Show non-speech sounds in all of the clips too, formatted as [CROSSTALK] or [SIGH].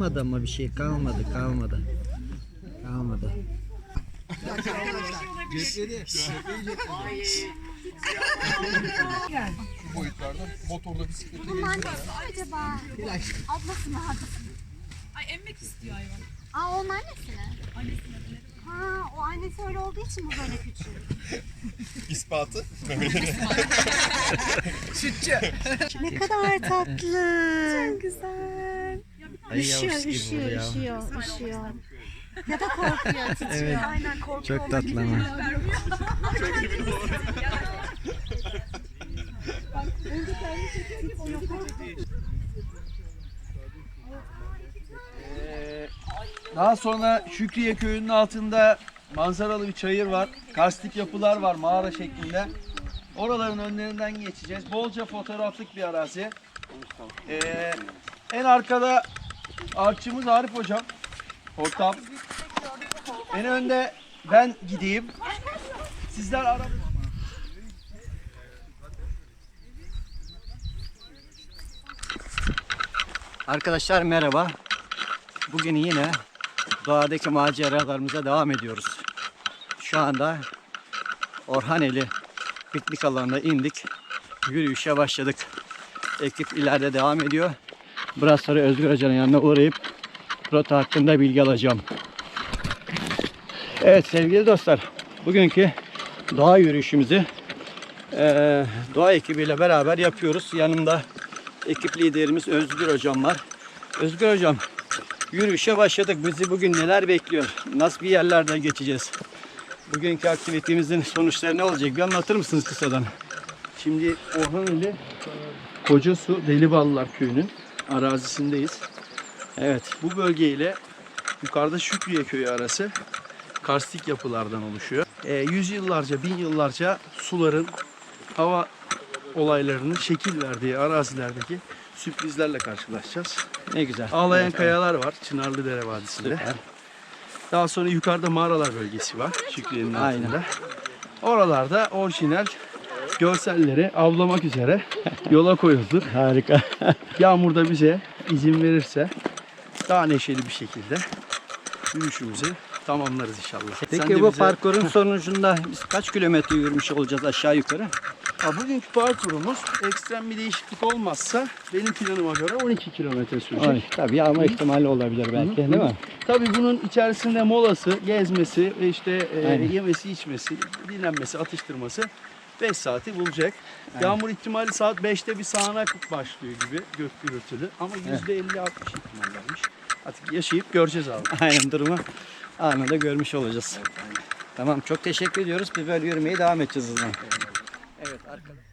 Kalmadı ama bir şey kalmadı kalmadı. Kalmadı. Bu boyutlarda motorda bisiklete Bunlar ne acaba? Ablası mı abisi? Ay emmek istiyor hayvan. Aa onun annesi mi? Ha o annesi öyle olduğu için mi böyle küçük? ispatı. [LAUGHS] ne kadar tatlı. Çok güzel. Ay Üşüyor, üşüyor, üşüyor, üşüyor. Ya da korkuyor, titriyor. Evet. Aynen korkuyor. Çok tatlı ama. Daha sonra Şükriye köyünün altında manzaralı bir çayır var. Karstik yapılar var mağara şeklinde. Oraların önlerinden geçeceğiz. Bolca fotoğraflık bir arazi. Ee, en arkada artçımız Arif hocam. Ortam. En önde ben gideyim. Sizler ara... Arkadaşlar merhaba. Bugün yine doğadaki maceralarımıza devam ediyoruz. Şu anda Orhaneli piknik alanına indik. Yürüyüşe başladık. Ekip ileride devam ediyor. Biraz sonra Özgür Hoca'nın yanına uğrayıp rota hakkında bilgi alacağım. Evet sevgili dostlar. Bugünkü doğa yürüyüşümüzü eee, doğa ekibiyle beraber yapıyoruz. Yanımda ekip liderimiz Özgür Hocam var. Özgür Hocam yürüyüşe başladık. Bizi bugün neler bekliyor? Nasıl bir yerlerden geçeceğiz? Bugünkü aktivitemizin sonuçları ne olacak? Bir anlatır mısınız kısadan? Şimdi Orhaneli Kocasu Deliballılar Köyü'nün arazisindeyiz. Evet. Bu bölgeyle yukarıda Şükriye Köyü arası karstik yapılardan oluşuyor. E, yüzyıllarca, bin yıllarca suların hava olaylarının şekil verdiği arazilerdeki sürprizlerle karşılaşacağız. Ne güzel. Ağlayan Evet, kayalar var Çınarlıdere Vadisi'nde. Süper. Daha sonra yukarıda mağaralar bölgesi var Şükriye'nin Aynen. altında. Oralarda orijinal görselleri avlamak üzere yola koyulduk. Harika. Yağmur da bize izin verirse daha neşeli bir şekilde yürüyüşümüzü tamamlarız inşallah. Peki bu bize- parkurun sonucunda biz kaç kilometre yürümüş olacağız aşağı yukarı? Ha, bugünkü parkurumuz ekstrem bir değişiklik olmazsa benim planıma göre 12 kilometre sürecek. Ay, tabii yağma ihtimali olabilir belki değil mi? Tabii bunun içerisinde molası, gezmesi ve işte e, Aynen. yemesi, içmesi, dinlenmesi, atıştırması 5 saati bulacak. Yağmur ihtimali saat 5'te bir sağanak başlıyor gibi gök gürültülü ama %50-60 ihtimal vermiş. Artık yaşayıp göreceğiz abi. [LAUGHS] Aynen durumu anında görmüş olacağız. Tamam çok teşekkür ediyoruz. Biz böyle yürümeye devam edeceğiz o zaman. Evet arkadaşlar.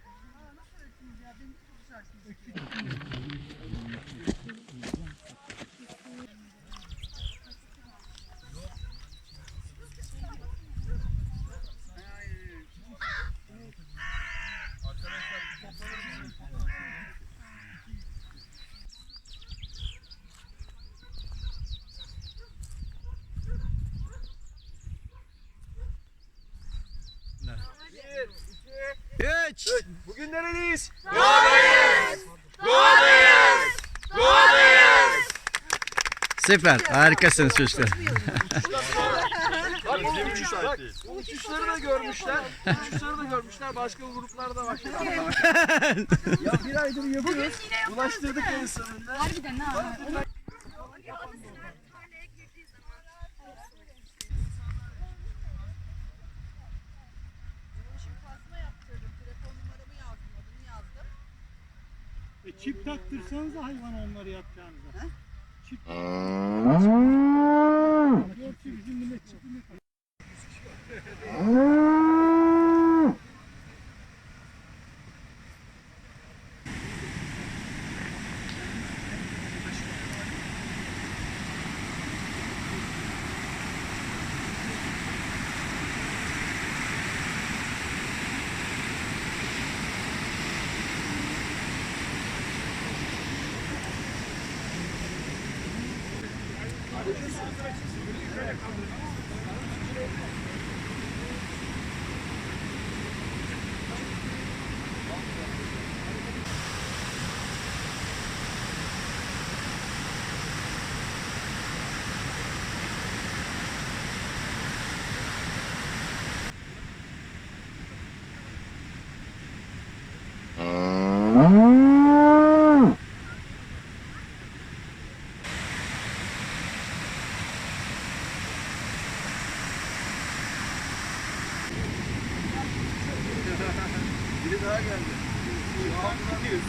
Bugün neredeyiz? Süper. Harikasınız çocuklar. Bak bu uçuş, bak, bu uçuşları da görmüşler. Uçuşları da görmüşler. Başka gruplar da var. ya bir aydır yapıyoruz. Ulaştırdık en sonunda. Harbiden ha. E, çip taktırsanız da hayvan onları yapacağınıza. Çip. Görsün bizim millet çipini tak- Biri daha geldi. Şu an 200.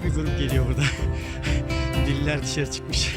bir grup geliyor burada. [LAUGHS] Diller dışarı çıkmış.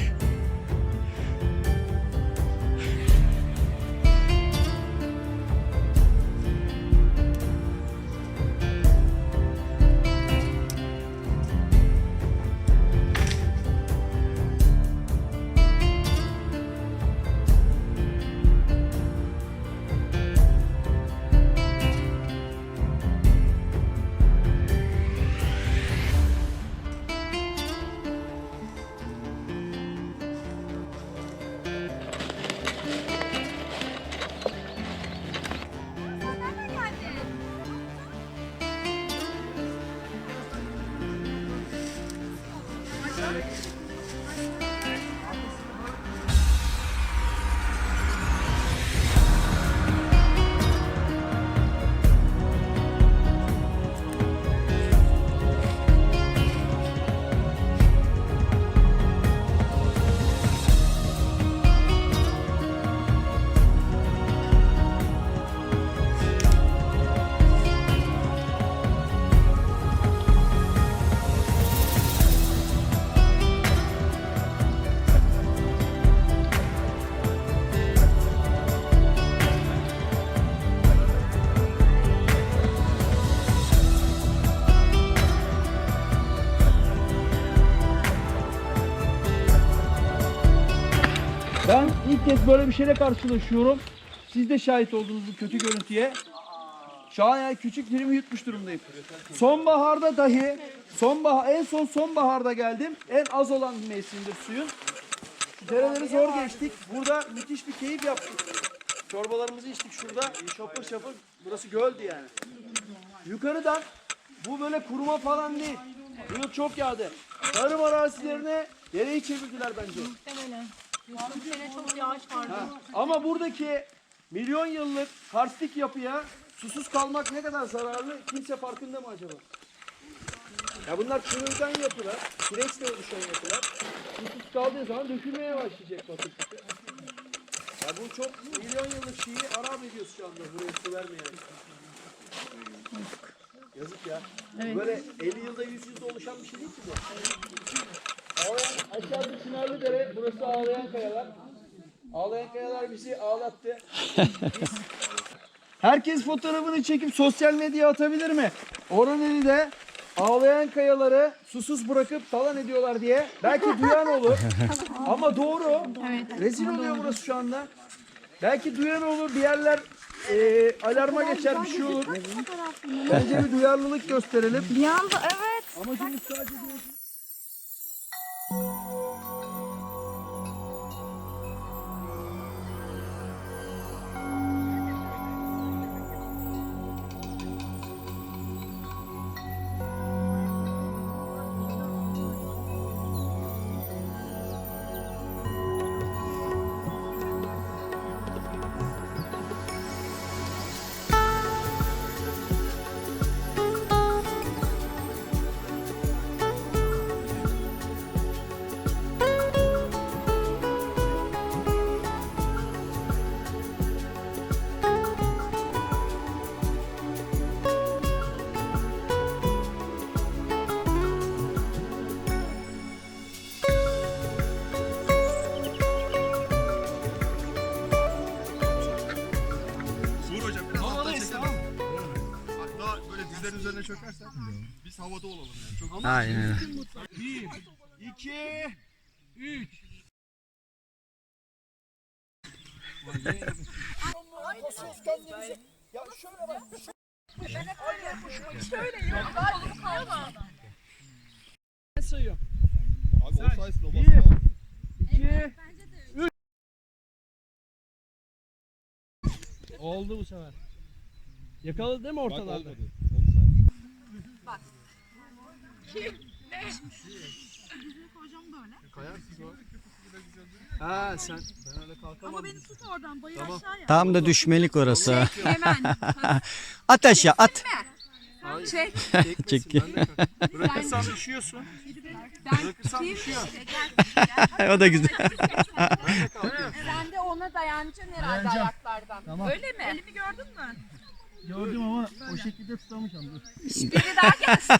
Böyle bir şeyle karşılaşıyorum. Siz de şahit oldunuz bu kötü görüntüye. Şu an yani küçük dilimi yutmuş durumdayım. Sonbaharda dahi, sonbahar, en son sonbaharda geldim. En az olan mevsimdir suyun. Dereleri zor geçtik. Burada müthiş bir keyif yaptık. Çorbalarımızı içtik şurada. Şapır şapır. Burası göldü yani. Yukarıdan bu böyle kuruma falan değil. Bu yıl çok yağdı. Tarım arazilerine dereyi çevirdiler bence. Bu sene çok yağış vardı. Ha, Ama buradaki milyon yıllık karstik yapıya susuz kalmak ne kadar zararlı kimse farkında mı acaba? Ya bunlar çığırdan yapılar, kireçle oluşan yapılar. Susuz kaldığı zaman dökülmeye başlayacak batık. Ya bu çok milyon yıllık şeyi harap ediyoruz şu anda buraya su vermeyerek. Yazık ya. Böyle 50 yılda 100 yılda oluşan bir şey değil ki bu. Aşağıda Çınarlı Dere, burası Ağlayan Kayalar. Ağlayan Kayalar bizi ağlattı. Biz- Herkes fotoğrafını çekip sosyal medyaya atabilir mi? Oraneli de ağlayan kayaları susuz bırakıp talan ediyorlar diye. Belki duyan olur. [LAUGHS] Ama doğru. Rezil oluyor burası şu anda. Belki duyan olur bir yerler e, alarma geçer bir şey olur. Bence bir duyarlılık gösterelim. Bir anda evet. Amacımız sadece çökersen biz havada olalım yani. Çok Aynen öyle. İki. Abi o sayesinde o Bir. basma. 2 3 Oldu bu sefer. Yakaladı değil mi Bak ortalarda? olmadı. Onu saymış. Ha sen ben öyle kalkamadım. Ama beni tut oradan bayır Tamam. aşağıya. Tam da düşmelik orası. [LAUGHS] Hemen. At aşağı at. Hayır. Çek. Çekmesin, Çek. ben de kalk- Bırakırsan düşüyorsun. Bırakırsan düşüyor. o da güzel. Sen de ona dayanacaksın herhalde ayaklardan. Tamam. Öyle mi? Elimi gördün mü? Gördüm ama o şekilde tutamayacağım. Dur. Biri daha gelsin. [LAUGHS]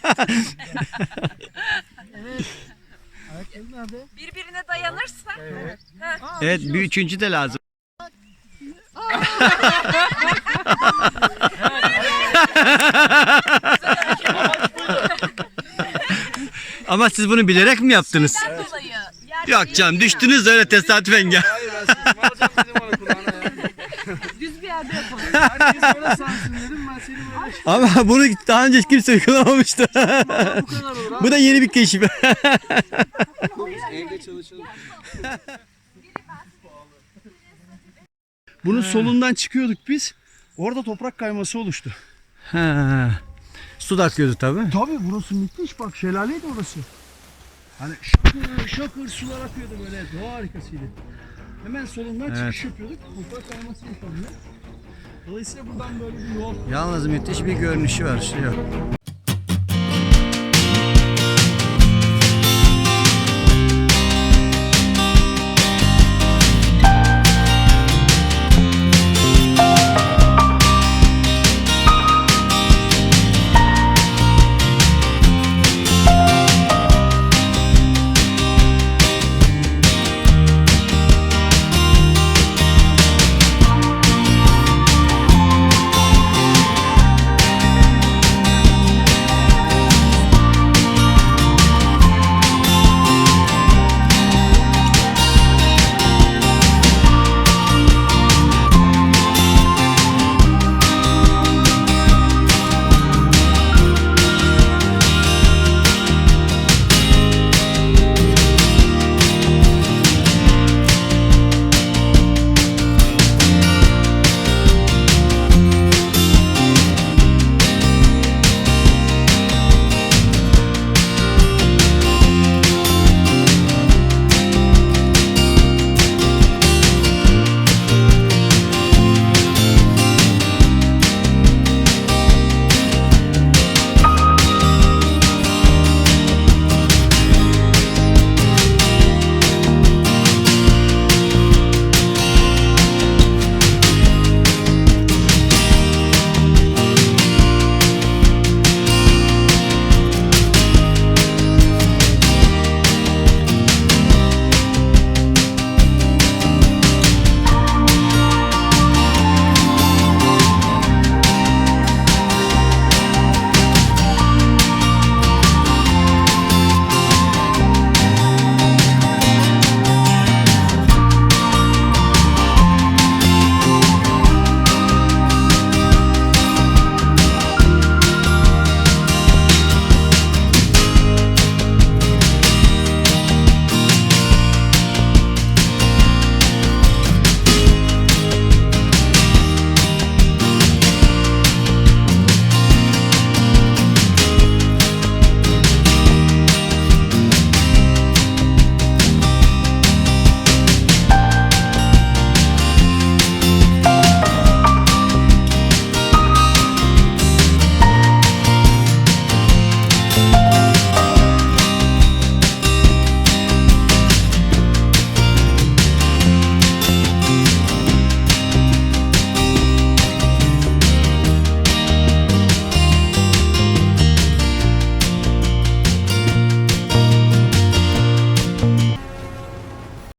Ayaklarım nerede? Birbirine dayanırsa. Evet. Evet bir üçüncü de lazım. [LAUGHS] Ama siz bunu bilerek mi yaptınız? Şeyden dolayı. Yer Yok canım düştünüz de öyle tesadüfen gel. Hayır ben sesimi alacağım dedim ona kulağına ya. düz bir yerde yapalım. Herkes böyle sansın dedim ben seni böyle Ama bunu daha önce hiç kimse uygulamamıştı. bu kadar olur ha. Bu da yeni bir keşif. Evde çalışalım. Bunun solundan çıkıyorduk biz. Orada toprak kayması oluştu. Ha. Su da akıyordu tabii. Tabii burası müthiş bak şelaleydi orası. Hani şakır şakır sular akıyordu böyle doğa harikasıydı. Hemen solundan Evet. çıkış yapıyorduk. Toprak kayması yaşanıyor. Dolayısıyla buradan böyle bir yol. Yalnız müthiş bir görünüşü var. Yok.